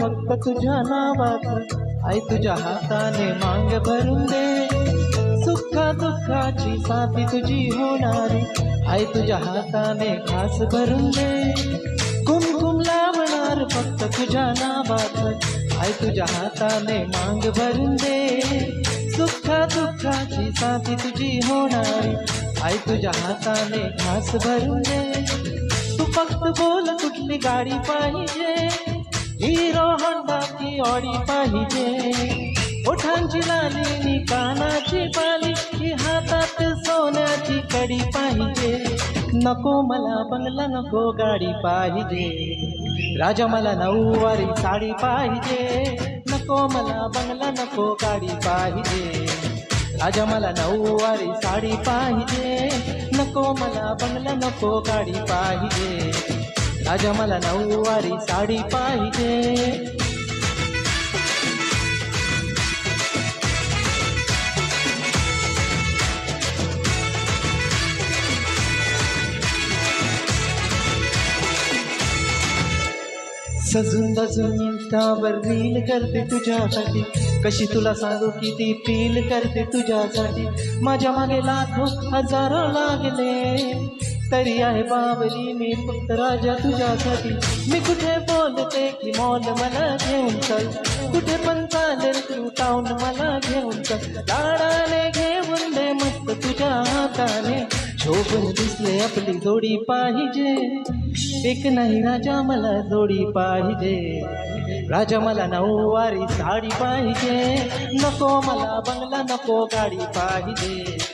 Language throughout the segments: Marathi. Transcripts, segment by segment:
फक्त तुझ्या नावाचं आई तुझ्या हाताने मांग भरून दे. सुखा दुःखाची साथी तुझी होणारी. आई तुझ्या हाताने घास भरून दे. कुमकुम लावणार फक्त तुझ्या नावाचं आई तुझ्या हाताने मांग भरून दे. सुखा दुःखाची साथी तुझी होणारी. आई तुझ्या हाताने घास भरून दे. तू फक्त बोल, कुठली गाडी पाहिजे? हिरो होंडा की ऑडी पाहिजे. ओठांची लाली कानाची पाली की हातात सोन्याची कडी पाहिजे. नको मला बंगला नको गाडी पाहिजे. राजा मला नऊवारी साडी पाहिजे. नको मला बंगला नको गाडी पाहिजे. राजा मला नऊवारी साडी पाहिजे. नको मला बंगला नको गाडी पाहिजे. राजा मला नऊवारी साडी पाहिजे. सजून बजून इंस्टावर रील करते तुझ्यासाठी. कशी तुला सांगू किती फील करते तुझ्यासाठी. माझ्या मागे लाखो हजारो लागले. तरी आहे बाबरी मी फक्त राजा तुझ्यासाठी मी कुठे बोलते की मॉल मला घेऊन चल। कुठे पण चालेल तू टाऊन मला घेऊन चल लाडाने घेऊन दे मस्त तुझ्या हाताने शोभून दिसले आपली जोडी पाहिजे एक नाही राजा मला जोडी पाहिजे राजा मला नऊवारी साडी पाहिजे नको मला बंगला, नको गाडी पाहिजे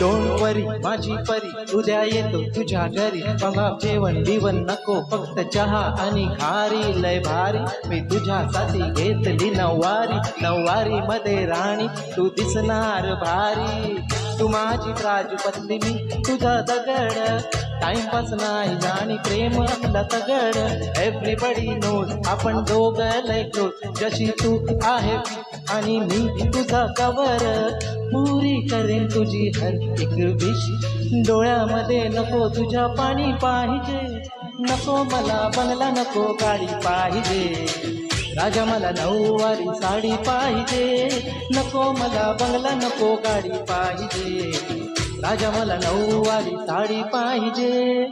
डोंट वरी माझी परी उद्या येतो तुझ्या घरी. मला जेवण बिवण नको फक्त चहा आणि खारी. लय भारी मी तुझ्यासाठी घेतली नऊवारी. नववारी मध्ये राणी तू दिसणार भारी. तू माझी राजपत्नी मी तुझा दगड. टाइमपास नाही जाणी प्रेम आपला तगड. एव्हरीबडी नोज आपण दोघं लय क्लोज जशी तू आहे आणि मी तुझा कवर पुरी करेन तुझी हर एक विश. डोळ्यामध्ये नको तुझ्या पाणी पाहिजे. नको मला बंगला नको गाडी पाहिजे. राजा मला नऊवारी साडी पाहिजे. नको मला बंगला नको गाडी पाहिजे. राजा मला नऊवारी साडी पाहिजे.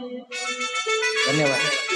धन्यवाद.